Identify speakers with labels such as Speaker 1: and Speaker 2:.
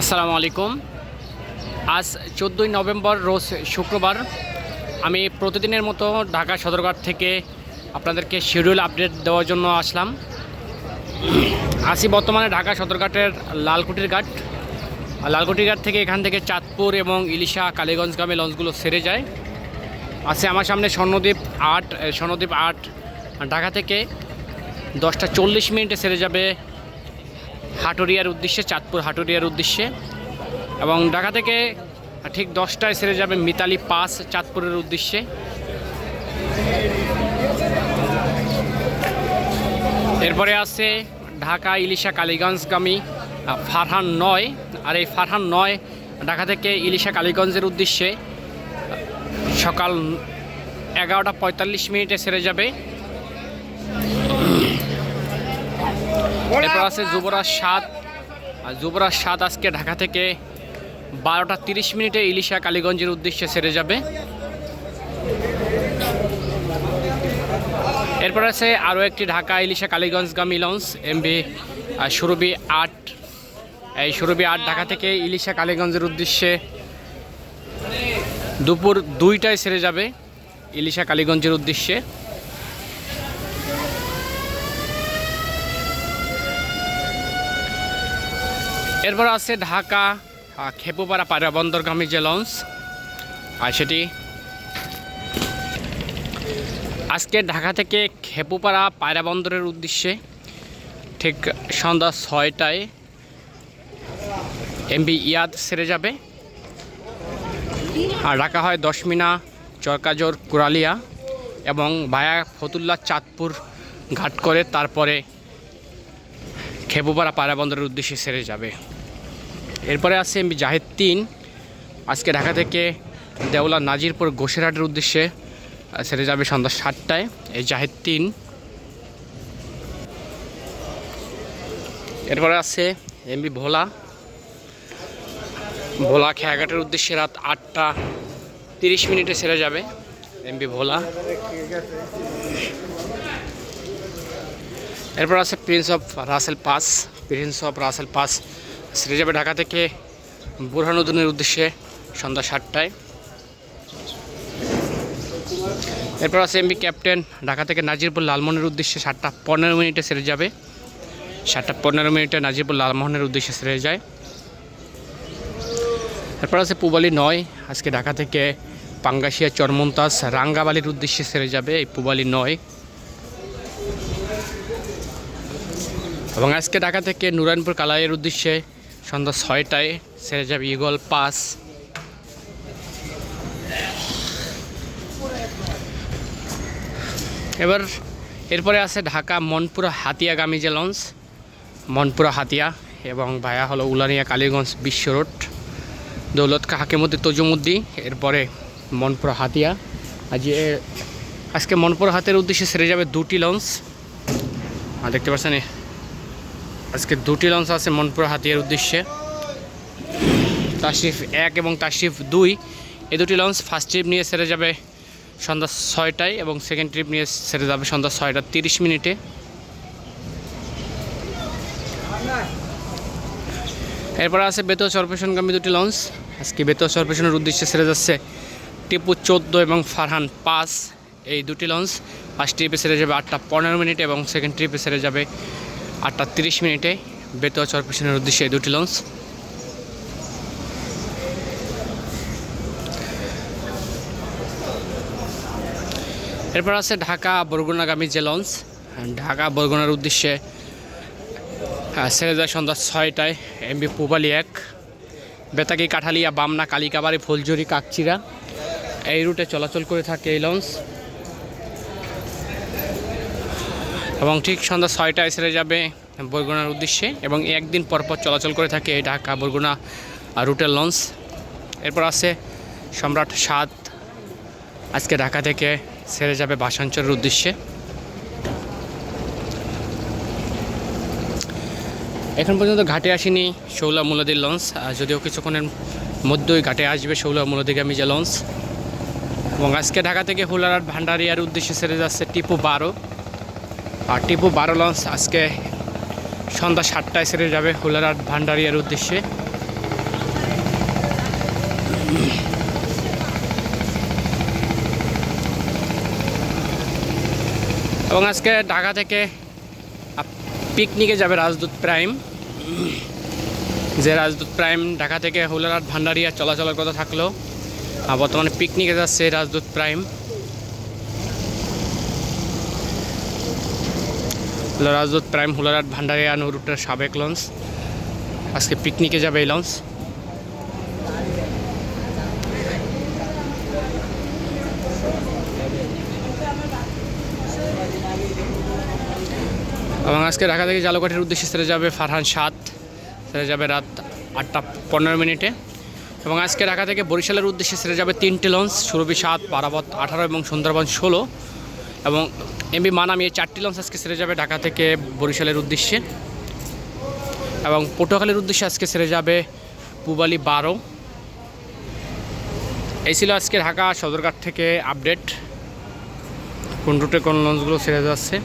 Speaker 1: আসসালামু আলাইকুম। আজ চোদ্দোই নভেম্বর, রোজ শুক্রবার। আমি প্রতিদিনের মতো ঢাকা সদরঘাট থেকে আপনাদেরকে শিডিউল আপডেট দেওয়ার জন্য আসলাম। আসি বর্তমানে ঢাকা সদরঘাটের লালকুটির ঘাট। লালকুটির ঘাট থেকে এখান থেকে চাঁদপুর এবং ইলিশা কালীগঞ্জগামী লঞ্চগুলো সেরে যায়। আছে আমার সামনে স্বর্ণদ্বীপ আট স্বর্ণদ্বীপ আট, ঢাকা থেকে দশটা চল্লিশ মিনিটে সেরে যাবে হাটুরিয়ার উদ্দেশ্যে, চাঁদপুর হাটুরিয়ার উদ্দেশ্যে। এবং ঢাকা থেকে ঠিক দশটায় সেরে যাবে মিতালি পাস চাঁদপুরের উদ্দেশ্যে। এরপরে আছে ঢাকা ইলিশা কালীগঞ্জগামী ফারহান নয়। আর এই ফারহান নয় ঢাকা থেকে ইলিশা কালীগঞ্জের উদ্দেশ্যে, সকাল এগারোটা পঁয়তাল্লিশ মিনিটে সেরে যাবে। এরপর আছে যুবরাজ সাত আর যুবরাজ সাত আজকে ঢাকা থেকে বারোটা তিরিশ মিনিটে ইলিশা কালীগঞ্জের উদ্দেশ্যে সেরে যাবে। এরপর আছে আরও একটি ঢাকা ইলিশা কালীগঞ্জগামী লঞ্চ এমবি সুরবি আট। এই সুরবি আট ঢাকা থেকে ইলিশা কালীগঞ্জের উদ্দেশ্যে দুপুর দুইটায় সেরে যাবে ইলিশা কালীগঞ্জের উদ্দেশ্যে। এরপর আছে ঢাকা খেপুপাড়া পায়রা বন্দরগামী যে লঞ্চ। আর সেটি আজকে ঢাকা থেকে খেপুপাড়া পায়রা বন্দরের উদ্দেশ্যে ঠিক সন্ধ্যা ছয়টায় এমবি ইয়াদ সেরে যাবে। আর রাখা হয় দশমিনা, চরকাজোর, কুরালিয়া এবং ভায়া ফতুল্লা চাঁদপুর ঘাট করে তারপরে খেপুপাড়া পায়রা বন্দরের উদ্দেশ্যে সেরে যাবে। এরপরে আছে এমবি জাহেদ তিন। আজকে ঢাকা থেকে দেওলা নাজিরপুর গোসেরহাটের উদ্দেশ্যে সেরে যাবে সন্ধ্যা সাতটায়। এই জাহেদ তিন। এরপরে আছে এমবি ভোলা। ভোলা খেয়াঘাটের উদ্দেশ্যে রাত আটটা তিরিশ মিনিটে সেরে যাবে এমবি ভোলা। এরপর আছে Prince of Russel pass Prince of Russel pass সেরে যাবে ঢাকা থেকে বুরহানুদ্দিনের উদ্দেশ্যে সন্ধ্যা সাতটায়। এরপর আছে এমবি ক্যাপ্টেন ঢাকা থেকে নাজিরপুর লালমোহনের উদ্দেশ্যে সাতটা পনেরো মিনিটে সেরে যাবে। সাতটা পনেরো মিনিটে নাজিরপুর লালমোহনের উদ্দেশ্যে সেরে যায়। এরপর আছে পুবালি নয়, আজকে ঢাকা থেকে পাঙ্গাসিয়া চরমন্তাস রাঙ্গাবালির উদ্দেশ্যে সেরে যাবে এই পুবালি নয়। এবং আজকে ঢাকা থেকে নুরানপুর কালাইয়ের উদ্দেশ্যে সন্ধ্যা ছয়টায় সেরে যাবে ইগল পাস। এবার এরপরে আছে ঢাকা মনপুরা হাতিয়াগামী যে লঞ্চ। মনপুরা হাতিয়া এবং ভায়া হলো উলানিয়া কালীগঞ্জ বিশ্ব রোড। দৌলত কা হাকিমুদ্দি তজুমুদ্দি এরপরে মনপুরা হাতিয়া। আজ আজকে মনপুরা হাতের উদ্দেশ্যে সেরে যাবে দুটি লঞ্চ। দেখতে পাচ্ছেন আজকে দুটি লঞ্চ আছে মনপুরা হাতিয়ার উদ্দেশ্যে। তাশরিফ এক এবং তাশরিফ দুই। এই দুটি লঞ্চ ফার্স্ট ট্রিপ নিয়ে সেরে যাবে সন্ধ্যা ছয়টায় এবং সেকেন্ড ট্রিপ নিয়ে সেরে যাবে সন্ধ্যা ছয়টা তিরিশ মিনিটে। এরপর আছে বেতোয়া চরপেশনগামী দুটি লঞ্চ আজকে বেতোয়া চরপেশনের উদ্দেশ্যে সেরে যাচ্ছে টিপু চোদ্দ এবং ফারহান পাঁচ। এই দুটি লঞ্চ ফার্স্ট ট্রিপে সেরে যাবে আটটা পনেরো মিনিট এবং সেকেন্ড ট্রিপে সেরে যাবে আটটা তিরিশ মিনিটে বেতোয়া চরপেশনের উদ্দেশ্যে দুটি লঞ্চ। এরপর আছে ঢাকা বরগুনাগামী যে লঞ্চ। ঢাকা বরগুনার উদ্দেশ্যে ছেড়ে সন্ধ্যা ছয়টায় এমবি পুবালি এক। বেতাকি কাঠালিয়া, বামনা, কালিকাবাড়ি ফুলজুরি কাকচিরা এই রুটে চলাচল করে থাকে এই লঞ্চ। এবং ঠিক সন্ধ্যা ছয়টায় ছেড়ে যাবে বরগুনার উদ্দেশ্যে এবং একদিন পর পর চলাচল করে থাকে ঢাকা বরগুনা রুটের লঞ্চ। এরপর আছে সম্রাট সাত আজকে ঢাকা থেকে ছেড়ে যাবে বাসাঞ্চলের উদ্দেশ্যে। এখন পর্যন্ত ঘাটে আসেনি শৌলা মুলাদির লঞ্চ যদিও কিছুক্ষণের মধ্যেই ঘাটে আসবে শৌলা মুলাদিগামী যে লঞ্চ। এবং আজকে ঢাকা থেকে হুলারাট ভান্ডারিয়ার উদ্দেশ্যে ছেড়ে যাচ্ছে টিপু বারো। আর টিপু বারো লঞ্চ আজকে সন্ধ্যা সাতটায় ছেড়ে যাবে হুলারাট ভান্ডারিয়ার উদ্দেশ্যে। এবং আজকে ঢাকা থেকে পিকনিকে যাবে রাজদূত প্রাইম। যে রাজদূত প্রাইম ঢাকা থেকে হুলারহাট ভান্ডারিয়া চলাচলের কথা থাকলেও বর্তমানে পিকনিকে যাচ্ছে রাজদূত প্রাইম। হলো রাজদূত প্রাইম হুলারহাট ভান্ডারিয়া নৌরুটের সাবেক লঞ্চ। আজকে পিকনিকে যাবে এই লঞ্চ। এবং আজকে ঢাকা থেকে জালুকাঠির উদ্দেশ্যে সেরে যাবে ফারহান সাত সেরে যাবে রাত আটটা পনেরো মিনিটে। এবং আজকে ঢাকা থেকে বরিশালের উদ্দেশ্যে সেরে যাবে তিনটে লঞ্চ। সুরভি সাত পারাবত আঠারো এবং সুন্দরবন ষোলো। এবং এমবি মানামি এই চারটি লঞ্চ আজকে সেরে যাবে ঢাকা থেকে বরিশালের উদ্দেশ্যে। এবং পটুয়াখালীর উদ্দেশ্যে আজকে সেরে যাবে পুবালি বারো। এই ছিল আজকে ঢাকা সদরঘাট থেকে আপডেট কোন রুটে কোন লঞ্চগুলো ছেড়ে যাচ্ছে?